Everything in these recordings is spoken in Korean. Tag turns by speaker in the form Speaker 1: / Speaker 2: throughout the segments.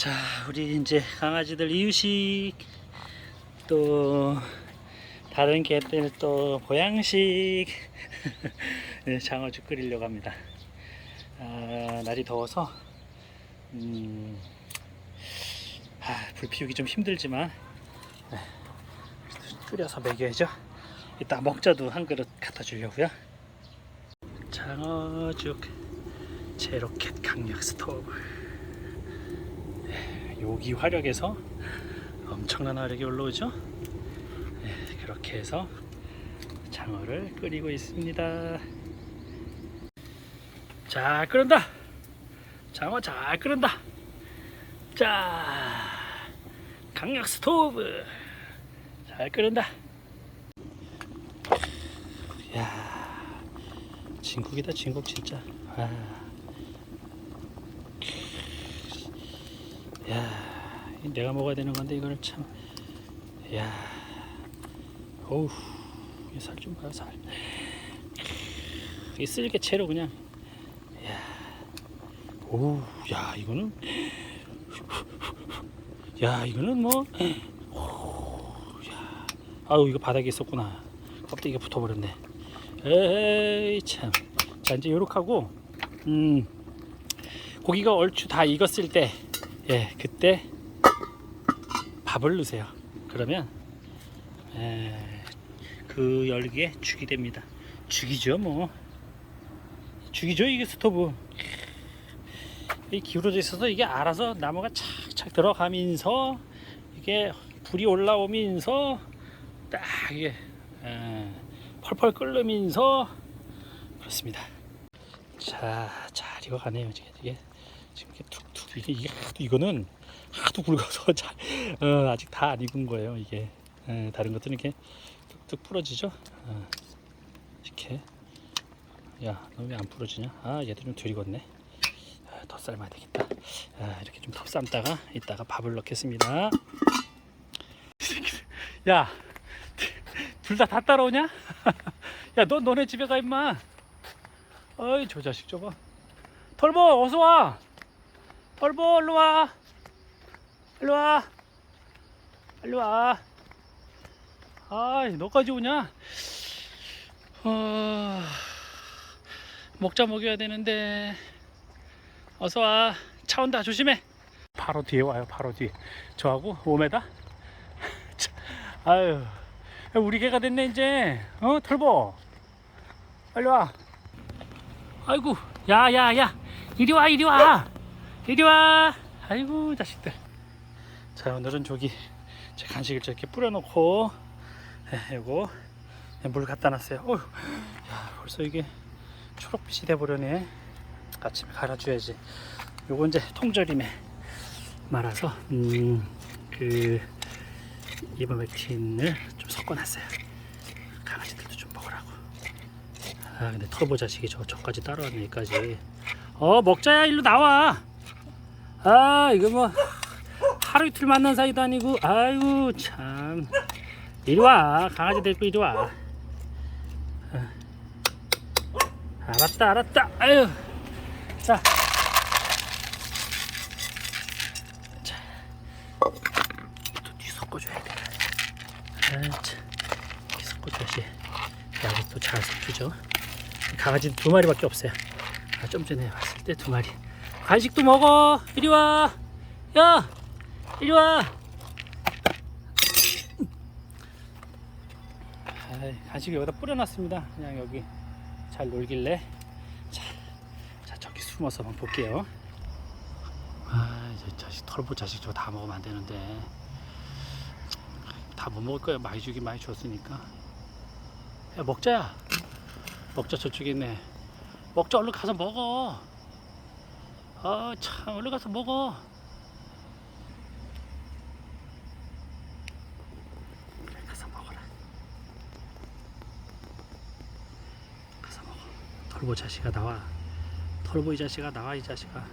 Speaker 1: 자, 우리 이제 강아지들 이유식 또 다른 개들 또 보양식 네, 장어죽 끓이려고 합니다. 아, 날이 더워서 음, 아, 불 피우기 좀 힘들지만 네, 끓여서 먹여야죠. 이따 먹자도 한 그릇 갖다 주려고요. 장어죽 제로켓 강력 스토 브. 요기 화력에서 엄청난 화력이 올라오죠. 네, 그렇게 해서 장어를 끓이고 있습니다. 잘 끓는다. 장어 잘 끓는다. 자, 강력 스토브 잘 끓는다. 야, 진국이다 진국 진짜. 아. 야, 이 내가 먹어야 되는 건데 이거를 참, 야, 어우, 살좀 봐, 살. 이 쓸개 채로 그냥, 야, 오우, 야, 이거는, 야, 이거는 뭐, 오, 야, 아유, 이거 바닥에 있었구나. 껍데기가 붙어버렸네. 에이, 참. 자, 이제 요렇게 하고, 음, 고기가 얼추 다 익었을 때, 예, 그때 밥을 넣으세요. 그러면 에, 그 열기에 죽이 됩니다. 죽이죠, 뭐. 죽이죠, 이게 스토브. 이 기울어져 있어서 이게 알아서 나무가 착착 들어가면서 이게 불이 올라오면서 딱 이게 에, 펄펄 끓으면서 그렇습니다. 자, 잘 익어가네요, 이게. 지금 이게 툭툭 이게, 하도 이거는 하도 굵어서 잘 어, 아직 다 안 익은 거예요 이게. 에, 다른 것들은 이렇게 뚝뚝 부러지죠? 어, 이렇게. 야너 왜 안 부러지냐? 아 얘들 좀덜 익었네. 아, 더 삶아야 되겠다. 아, 이렇게 좀 더 삶다가 이따가 밥을 넣겠습니다. 야 둘 다 다 따라오냐? 야 너 너네 집에 가 임마. 어이 저 자식 저거. 털보 어서 와 털보 일로 와. 일로 와. 일로 와. 아이 너까지 오냐? 어... 먹자 먹여야 되는데. 어서 와 차 온다. 조심해. 바로 뒤에 와요. 바로 뒤에. 저하고 5m 아유. 우리 개가 됐네 이제. 어 털보. 빨리 와. 아이고 야야야. 이리 와 이리 와 이리 와. 아이고 자식들. 자 오늘은 저기 제 간식을 저렇게 뿌려놓고 예, 요거 물 갖다 놨어요. 어휴 야 벌써 이게 초록빛이 돼버렸네. 아침에 갈아줘야지. 요거 이제 통조림에 말아서 음그 이버맥틴을 좀 섞어놨어요. 강아지들도 좀 먹으라고. 아 근데 터보 자식이 저 저까지 따라왔네 여기까지. 어 먹자야. 일로 나와 아 이거 뭐 하루 이틀 만난 사이도 아니고 아이고 참. 이리 와. 강아지 데리고 이리 와. 어. 알았다 알았다. 아유. 자. 강아지 두 마리밖에 없어요. 아, 좀 전에 왔을 때 두 마리. 간식도 먹어. 이리 와. 야, 이리 와. 간식 여기다 뿌려놨습니다. 그냥 여기 잘 놀길래. 자, 자 저기 숨어서 한번 볼게요. 아, 저 자식 털보 자식 저거 다 먹으면 안 되는데. 다 못 먹을 거야. 많이 주긴 많이 줬으니까. 야, 먹자야. 먹자 저쪽에 있네. 먹자 얼른 가서 먹어. 아, 참 얼른 가서 먹어. 그래, 가서 먹어라. 가서 먹어. 털보 자식아 나와. 털보 이 자식아 나와 이 자식아.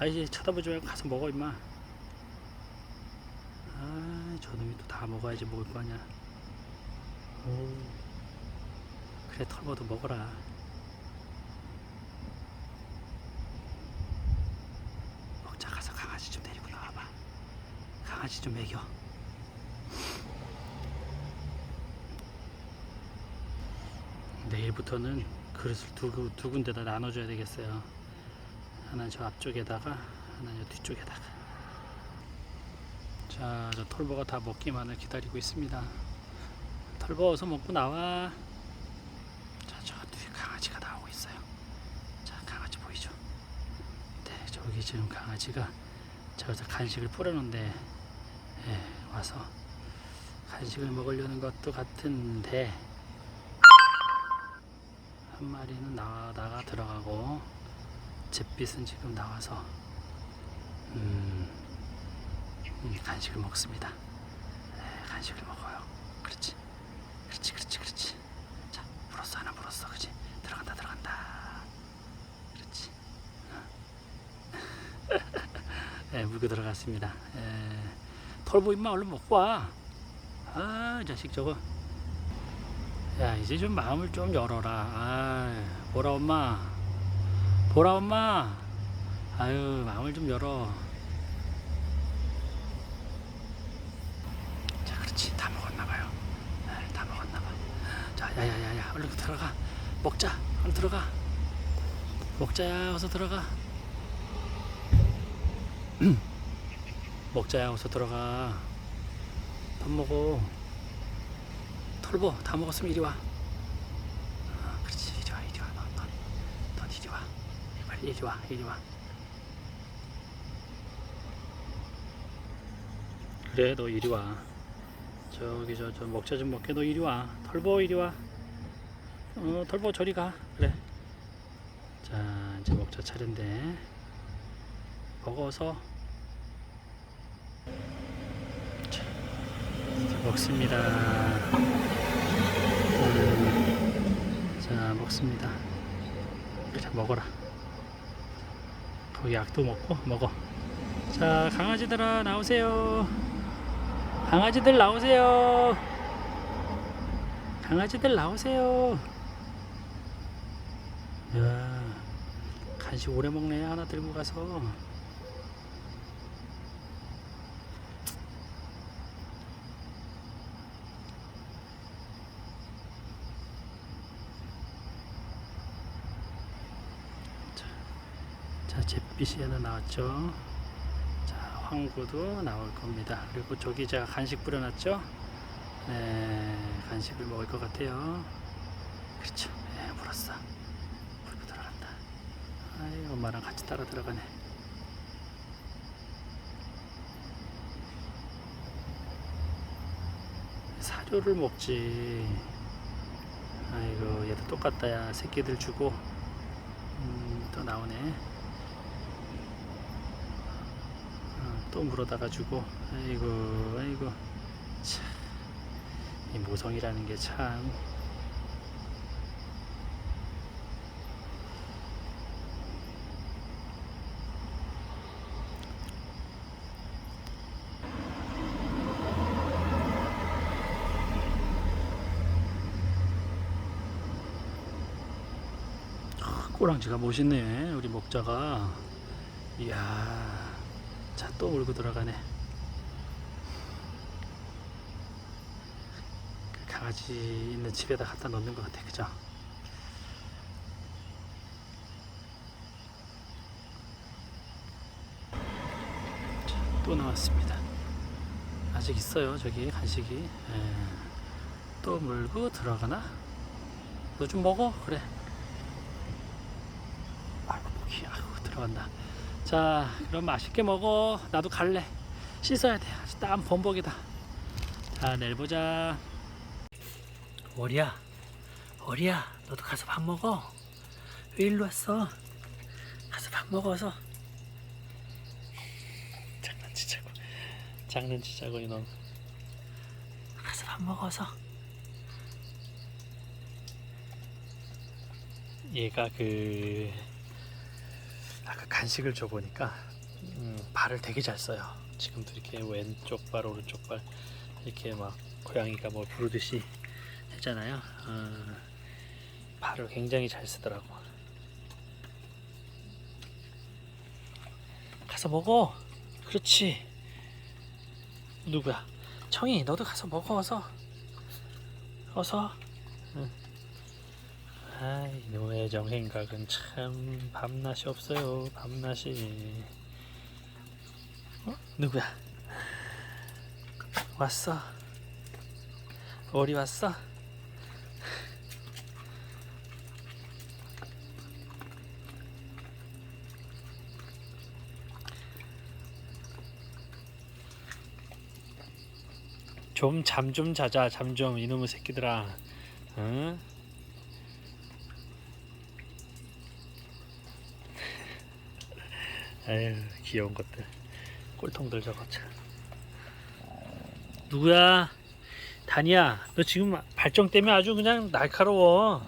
Speaker 1: 아 이제 쳐다보지 말고 가서 먹어 임마. 아 저놈이 또 다 먹어야지 먹을 거 아니야. 오. 그래 털보도 먹어라. 먹자 가서 강아지 좀 데리고. 강아지 좀 먹여. 내일부터는 그릇을 두, 구- 두 군데다 나눠줘야 되겠어요. 하나는 저 앞쪽에다가, 하나는 저 뒤쪽에다가. 자, 저 털보가 다 먹기만을 기다리고 있습니다. 털보 어서 먹고 나와. 자, 저 뒤에 강아지가 나오고 있어요. 자, 강아지 보이죠? 네, 저기 지금 강아지가 저기서 간식을 뿌려놓는데 예, 와서 간식을 먹으려는 것도 같은데 한 마리는 나, 나가 들어가고 잿빛은 지금 나와서 음, 음, 간식을 먹습니다. 네, 간식을 먹어요. 그렇지, 그렇지, 그렇지, 그렇지. 자, 물었어 하나 물었어, 그렇지. 들어간다, 들어간다. 그렇지. 네, 물고 들어갔습니다. 예, 털보 임마 얼른 먹고 와. 아, 이 자식 저거. 야, 이제 좀 마음을 좀 열어라. 아, 보라 엄마. 보라 엄마. 아유, 마음을 좀 열어. 자, 그렇지. 다 먹었나 봐요. 네, 다 먹었나 봐. 자, 야 야 야 야, 얼른 들어가. 먹자. 얼른 들어가. 먹자 야, 어서 들어가. 먹자야 어서 들어가. 밥 먹어. 털보 다 먹었으면 이리 와. 아, 그렇지. 이리 와 이리 와넌 넌, 넌 이리 와. 빨리 이리 와 이리 와. 그래 너 이리 와. 저기 저, 저 먹자 좀 먹게. 너 이리 와. 털보 이리 와어 털보 저리 가. 그래. 자 이제 먹자 차례인데. 먹어서 먹습니다. 음, 자, 먹습니다. 자, 먹어라. 거기 약도 먹고 먹어. 자, 강아지들아 나오세요. 강아지들 나오세요. 강아지들 나오세요. 야, 간식 오래 먹네. 하나 들고 가서. 하나 나왔죠. 자, 황구도 나올 겁니다. 그리고 저기 제가 간식 뿌려놨죠. 네, 간식을 먹을 것 같아요. 그렇죠. 네, 물었어. 물고 들어간다. 아이, 엄마랑 같이 따라 들어가네. 사료를 먹지. 아이고, 얘도 똑같다, 야. 새끼들 주고. 음, 또 나오네. 어, 또 물어다가 주고. 아이고, 아이고. 참. 이 모성이라는 게 참. 꼬랑지가 멋있네 우리 목자가 이야 자또 물고 들어가네. 그 강아지 있는 집에다 갖다 놓는 것 같아 그죠? 자, 또 나왔습니다. 아직 있어요 저기 간식이. 예. 또 물고 들어가나? 너 좀 먹어 그래. 아이고 목이 아이고 들어간다 자 그럼 맛있게 먹어. 나도 갈래. 씻어야 돼. 아주 땀 범벅이다. 자 내일 보자. 월이야 월이야 너도 가서 밥 먹어. 왜 일로 왔어? 가서 밥 먹어서. 장난치자고 장난치자고 이놈. 가서 밥 먹어서. 얘가 그 아까 간식을 줘 보니까 음, 발을 되게 잘 써요. 지금도 이렇게 왼쪽 발 오른쪽 발 이렇게 막 고양이가 뭐 부르듯이 했잖아요. 어, 발을 굉장히 잘 쓰더라고. 가서 먹어. 그렇지. 누구야? 청이 너도 가서 먹어 어서. 어서. 응. 아 이 노예 정행각은 참 밤낮이 없어요. 밤낮이. 어? 누구야? 왔어. 오리 왔어? 좀잠좀 자자 잠 좀 이놈의 새끼들아 응? 아유 귀여운 것들 꼴통들 저거 참 누구야 다니야 너 지금 발정 때문에 아주 그냥 날카로워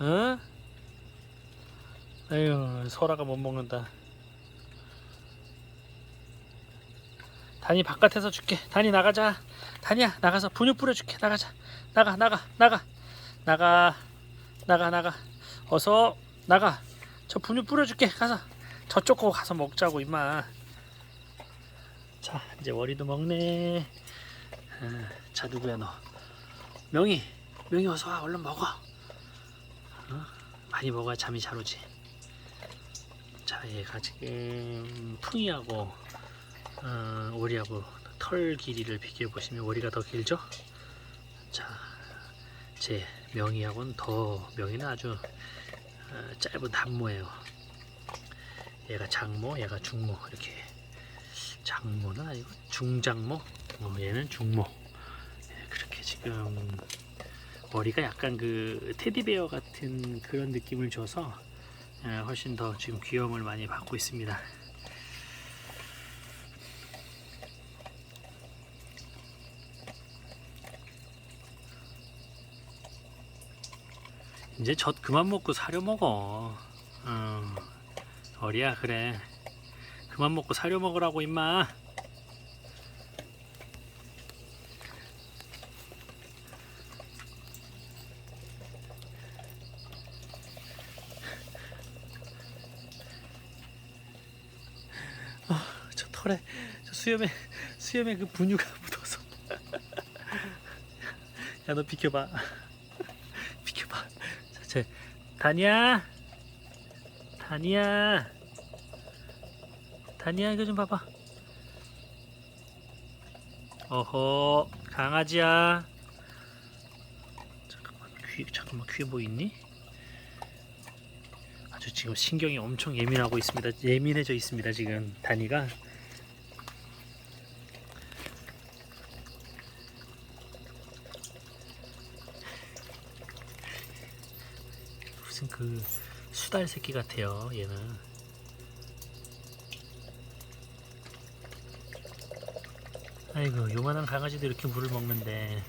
Speaker 1: 응? 아유 소라가 못 먹는다 다니 바깥에서 줄게. 다니 나가자. 다니야 나가서 분유 뿌려줄게. 나가자. 나가 나가 나가 나가 나가 나가. 어서 나가. 저 분유 뿌려줄게. 가서 저쪽 거 가서 먹자고 임마. 자 이제 월이도 먹네. 아, 자 누구야 너? 명희 명희 어서 와 얼른 먹어. 어? 많이 먹어야 잠이 잘 오지. 자 얘가 지금 풍이하고 어, 오리하고 털 길이를 비교해 보시면 오리가 더 길죠? 자, 제 명이하고는 더 명이는 아주 어, 짧은 단모예요. 얘가 장모, 얘가 중모 이렇게 장모는 아니고 중장모, 어, 얘는 중모. 예, 그렇게 지금 머리가 약간 그 테디베어 같은 그런 느낌을 줘서 예, 훨씬 더 지금 귀여움을 많이 받고 있습니다. 이제 젖 그만 먹고 사료 먹어. 어, 어리야 그래. 그만 먹고 사료 먹으라고 임마. 아, 저 털에 저 수염에 수염에 그 분유가 묻어서. 야 너 비켜봐. 비켜봐. 자, 제 다니야, 다니야, 다니야 이거 좀 봐봐. 어허 강아지야. 잠깐만 귀 잠깐만 귀에 뭐 있니? 아주 지금 신경이 엄청 예민하고 있습니다. 예민해져 있습니다 지금 다니가. 무슨 그 수달 새끼 같아요 얘는. 아이고 요만한 강아지도 이렇게 물을 먹는데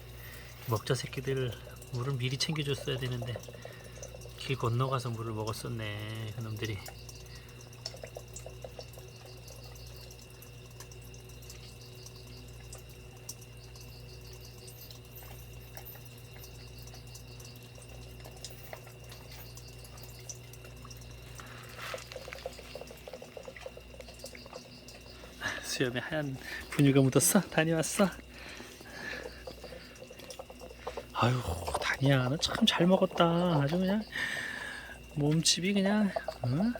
Speaker 1: 먹자 새끼들 물을 미리 챙겨줬어야 되는데 길 건너가서 물을 먹었었네 그놈들이 수염에 하얀 분유가 묻었어? 다녀왔어? 아유 다니야 너 참 잘 먹었다 아주 그냥 몸집이 그냥 응?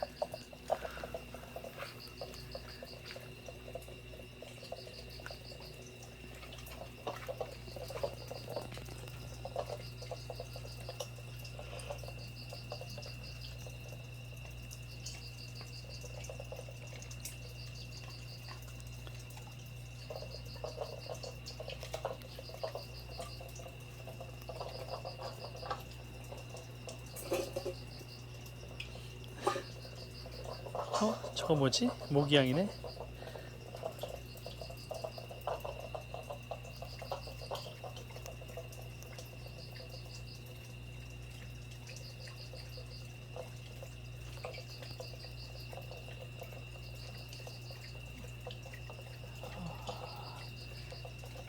Speaker 1: 어? 저거 뭐지? 모기향이네?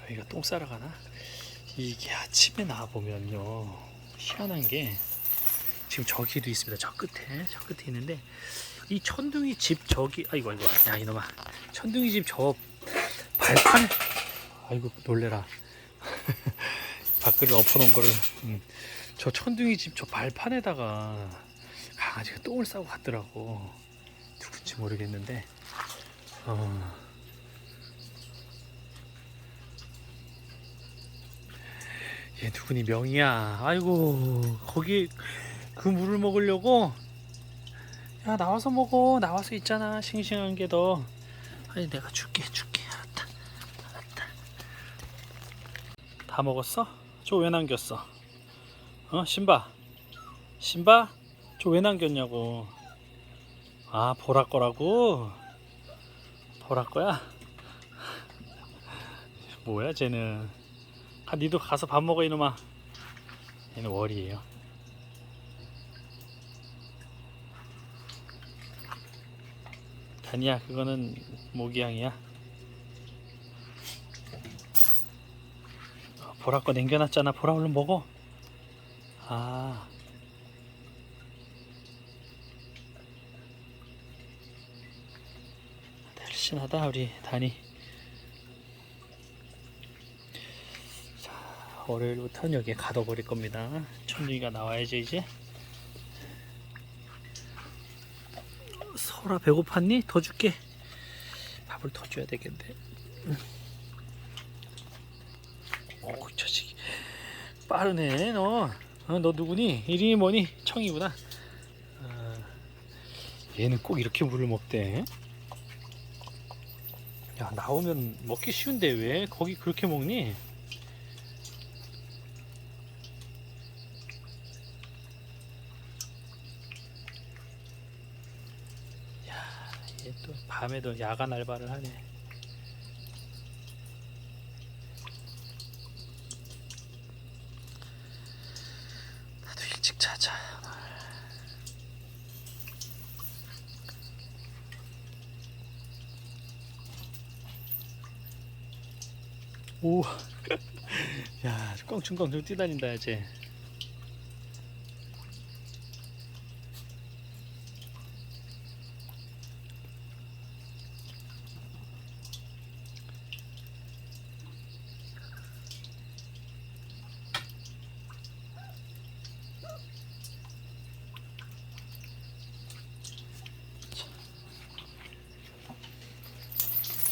Speaker 1: 여기가 똥 싸러 가나? 이게 아침에 나와 보면요 희한한 게 지금 저기도 있습니다. 저 끝에 저 끝에 있는데 이 천둥이 집 저기 아이고 아이고 야 이놈아. 천둥이 집 저 발판에 아이고 놀래라. 밖을 엎어놓은 거를 음. 저 천둥이 집 저 발판에다가 강아지가 똥을 싸고 갔더라고. 누군지 모르겠는데. 어. 얘 누구니 명이야? 아이고 거기 그 물을 먹으려고 야 나와서 먹어. 나와서 있잖아. 싱싱한 게 더. 아니 내가 줄게 줄게. 알았다. 알았다. 다 먹었어? 저 왜 남겼어? 어 신바. 신바? 저 왜 남겼냐고. 아 보라 거라고? 보라 거야? 뭐야 쟤는. 아 니도 가서 밥 먹어 이놈아. 얘는 월이에요 아니야 그거는 모기향이야. 어, 보라 거 남겨놨잖아. 보라 얼른 먹어. 아. 날씬하다 우리 다니. 자 월요일부터는 여기에 가둬버릴 겁니다. 천둥이가 나와야죠 이제 설아 배고팠니? 더 줄게 밥을 더 줘야 되겠네 오 자식이 빠르네 너 어, 너 누구니? 이름이 뭐니? 청이구나 아, 얘는 꼭 이렇게 물을 먹대 야 나오면 먹기 쉬운데 왜 거기 그렇게 먹니? 얘 또 밤에도 야간 알바를 하네. 나도 일찍 자자. 오, 야, 껑충껑충 뛰다닌다 이제.